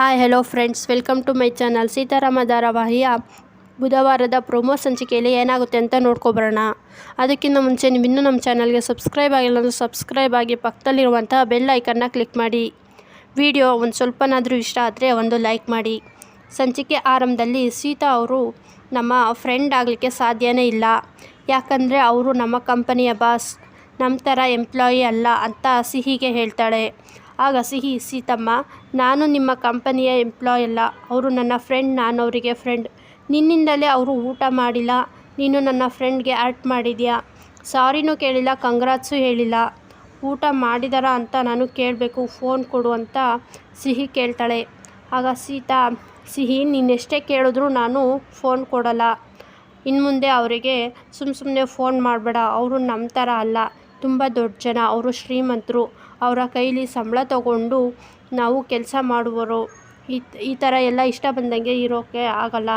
Hi hello friends welcome to my channel Seetharama ಧಾರಾವಾಹಿಯ ಬುಧವಾರದ promo ಸಂಚಿಕೆಯಲ್ಲಿ ಏನಾಗುತ್ತೆ ಅಂತ ನೋಡ್ಕೊಬರೋಣ. ಅದಕ್ಕಿಂತ ಮುಂಚೆ ನೀವು ಇನ್ನೂ ನಮ್ಮ ಚಾನಲ್ಗೆ ಸಬ್ಸ್ಕ್ರೈಬ್ ಆಗಿಲ್ಲ ಅಂದರೆ ಸಬ್ಸ್ಕ್ರೈಬ್ ಆಗಿ ಪಕ್ಕದಲ್ಲಿರುವಂಥ ಬೆಲ್ ಐಕನ್ನ ಕ್ಲಿಕ್ ಮಾಡಿ. ವಿಡಿಯೋ ಒಂದು ಸ್ವಲ್ಪನಾದರೂ ಇಷ್ಟ ಆದರೆ ಒಂದು ಲೈಕ್ ಮಾಡಿ. ಸಂಚಿಕೆ ಆರಂಭದಲ್ಲಿ ಸೀತಾ ಅವರು ನಮ್ಮ ಫ್ರೆಂಡ್ ಆಗಲಿಕ್ಕೆ ಸಾಧ್ಯವೇ ಇಲ್ಲ. ಯಾಕಂದರೆ ಅವರು ನಮ್ಮ ಕಂಪನಿಯ ಬಾಸ್ ನಮ್ಮ ಥರ ಎಂಪ್ಲಾಯಿ ಅಲ್ಲ ಅಂತ ಸಿಹಿಗೆ ಹೇಳ್ತಾಳೆ. ಆಗ ಸಿಹಿ, ಸೀತಮ್ಮ, ನಾನು ನಿಮ್ಮ ಕಂಪನಿಯ ಎಂಪ್ಲಾಯ್ ಅಲ್ಲ. ಅವರು ನನ್ನ ಫ್ರೆಂಡ್ ನಾನು ಅವರಿಗೆ ಫ್ರೆಂಡ್ ನಿನ್ನಿಂದಲೇ ಅವರು ಊಟ ಮಾಡಿಲ್ಲ. ನೀನು ನನ್ನ ಫ್ರೆಂಡ್ಗೆ ಆ್ಯಕ್ಟ್ ಮಾಡಿದ್ಯಾ? ಸಾರಿನೂ ಕೇಳಿಲ್ಲ ಕಂಗ್ರಾಟ್ಸು ಹೇಳಿಲ್ಲ. ಊಟ ಮಾಡಿದಾರ ಅಂತ ನಾನು ಕೇಳಬೇಕು ಫೋನ್ ಕೊಡು ಅಂತ ಸಿಹಿ ಕೇಳ್ತಾಳೆ. ಆಗ ಸೀತಾ, ಸಿಹಿ, ನೀನೆಷ್ಟೇ ಕೇಳಿದ್ರೂ ನಾನು ಫೋನ್ ಕೊಡಲ್ಲ. ಇನ್ನು ಮುಂದೆ ಅವರಿಗೆ ಸುಮ್ಮ ಸುಮ್ಮನೆ ಫೋನ್ ಮಾಡಬೇಡ. ಅವರು ನಮ್ಮ ಥರ ಅಲ್ಲ. ತುಂಬ ದೊಡ್ಡ ಜನ. ಅವರು ಶ್ರೀಮಂತರು. ಅವರ ಕೈಲಿ ಸಂಬಳ ತಗೊಂಡು ನಾವು ಕೆಲಸ ಮಾಡುವರು, ಈ ಈ ಥರ ಎಲ್ಲ ಇಷ್ಟ ಬಂದಂಗೆ ಇರೋಕ್ಕೆ ಆಗಲ್ಲ.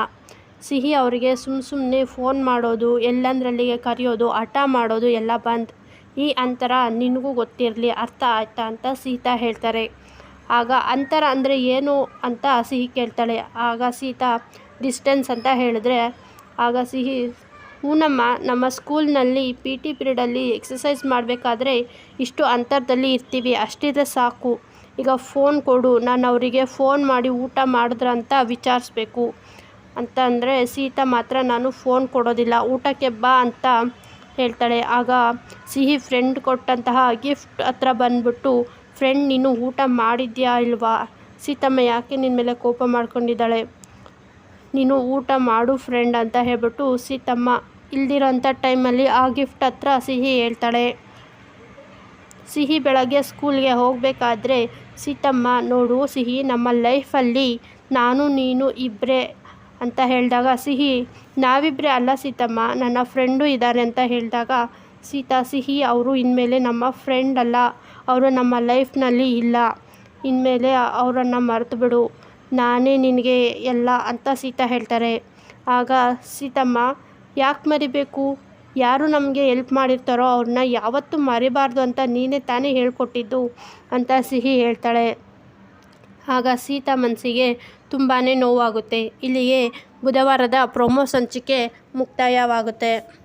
ಸಿಹಿ ಅವರಿಗೆ ಸುಮ್ಮ ಸುಮ್ಮನೆ ಫೋನ್ ಮಾಡೋದು ಎಲ್ಲಂದ್ರಲ್ಲಿಗೆ ಕರೆಯೋದು, ಹಠ ಮಾಡೋದು ಎಲ್ಲ ಬಂದ್. ಈ ಅಂತರ ನಿನಗೂ ಗೊತ್ತಿರಲಿ, ಅರ್ಥ ಆಯ್ತಾ ಅಂತ ಸೀತಾ ಹೇಳ್ತಾರೆ. ಆಗ ಅಂತರ ಅಂದರೆ ಏನು ಅಂತ ಸಿಹಿ ಕೇಳ್ತಾಳೆ. ಆಗ ಸೀತಾ, ಡಿಸ್ಟೆನ್ಸ್ ಅಂತ ಹೇಳಿದ್ರೆ, ಆಗ ಸಿಹಿ ಹೂನಮ್ಮ ನಮ್ಮ ಸ್ಕೂಲ್ನಲ್ಲಿ ಪಿ ಟಿ ಪಿರಿಯಡಲ್ಲಿ ಎಕ್ಸಸೈಸ್ ಮಾಡಬೇಕಾದ್ರೆ ಇಷ್ಟು ಅಂತರದಲ್ಲಿ ಇರ್ತೀವಿ, ಅಷ್ಟಿದ್ರೆ ಸಾಕು. ಈಗ ಫೋನ್ ಕೊಡು, ನಾನು ಅವರಿಗೆ ಫೋನ್ ಮಾಡಿ ಊಟ ಮಾಡಿದ್ರ ಅಂತ ವಿಚಾರಿಸ್ಬೇಕು. ಅಂತ ಅಂದರೆ ಸೀತಾ ಮಾತ್ರ ನಾನು ಫೋನ್ ಕೊಡೋದಿಲ್ಲ, ಊಟಕ್ಕೆ ಬಾ ಅಂತ ಹೇಳ್ತಾಳೆ. ಆಗ ಸಿಹಿ ಫ್ರೆಂಡ್ ಕೊಟ್ಟಂತಹ ಗಿಫ್ಟ್ ಹತ್ರ ಬಂದ್ಬಿಟ್ಟು ಫ್ರೆಂಡ್ ನೀನು ಊಟ ಮಾಡಿದ್ಯಾ ಇಲ್ವಾ? ಸೀತಮ್ಮ ಯಾಕೆ ನಿನ್ನ ಮೇಲೆ ಕೋಪ ಮಾಡ್ಕೊಂಡಿದ್ದಾಳೆ? ನೀನು ಊಟ ಮಾಡು ಫ್ರೆಂಡ್ ಅಂತ ಹೇಳ್ಬಿಟ್ಟು ಸೀತಮ್ಮ ಇಲ್ದಿರೋಂಥ ಟೈಮಲ್ಲಿ ಆ ಗಿಫ್ಟ್ ಹತ್ರ ಸಿಹಿ ಹೇಳ್ತಾಳೆ. ಸಿಹಿ ಬೆಳಗ್ಗೆ ಸ್ಕೂಲ್ಗೆ ಹೋಗಬೇಕಾದ್ರೆ ಸೀತಮ್ಮ ನೋಡು, ಸಿಹಿ ನಮ್ಮ ಲೈಫಲ್ಲಿ ನಾನು, ನೀನು ಇಬ್ಬರೇ ಅಂತ ಹೇಳಿದಾಗ ಸಿಹಿ ನಾವಿಬ್ಬರೇ ಅಲ್ಲ ಸೀತಮ್ಮ, ನನ್ನ ಫ್ರೆಂಡು ಇದ್ದಾರೆ ಅಂತ ಹೇಳಿದಾಗ ಸೀತಾ, ಸಿಹಿ, ಅವರು ಇನ್ಮೇಲೆ ನಮ್ಮ ಫ್ರೆಂಡ್ ಅಲ್ಲ, ಅವರು ನಮ್ಮ ಲೈಫ್ನಲ್ಲಿ ಇಲ್ಲ, ಇನ್ಮೇಲೆ ಅವರನ್ನು ಮರೆತು ಬಿಡು ನಾನೇ ನಿನಗೆ ಎಲ್ಲ ಅಂತ ಸೀತಾ ಹೇಳ್ತಾರೆ. ಆಗ ಸೀತಮ್ಮ ಯಾಕೆ ಮರಿಬೇಕು? ಯಾರು ನಮಗೆ ಎಲ್ಪ್ ಮಾಡಿರ್ತಾರೋ ಅವ್ರನ್ನ ಯಾವತ್ತೂ ಮರಿಬಾರ್ದು ಅಂತ ನೀನೇ ತಾನೇ ಹೇಳ್ಕೊಟ್ಟಿದ್ದು ಅಂತ ಸಿಹಿ ಹೇಳ್ತಾಳೆ. ಆಗ ಸೀತಾ ಮನಸ್ಸಿಗೆ ತುಂಬಾ ನೋವಾಗುತ್ತೆ. ಇಲ್ಲಿಗೆ ಬುಧವಾರದ ಪ್ರೊಮೋ ಸಂಚಿಕೆ ಮುಕ್ತಾಯವಾಗುತ್ತೆ.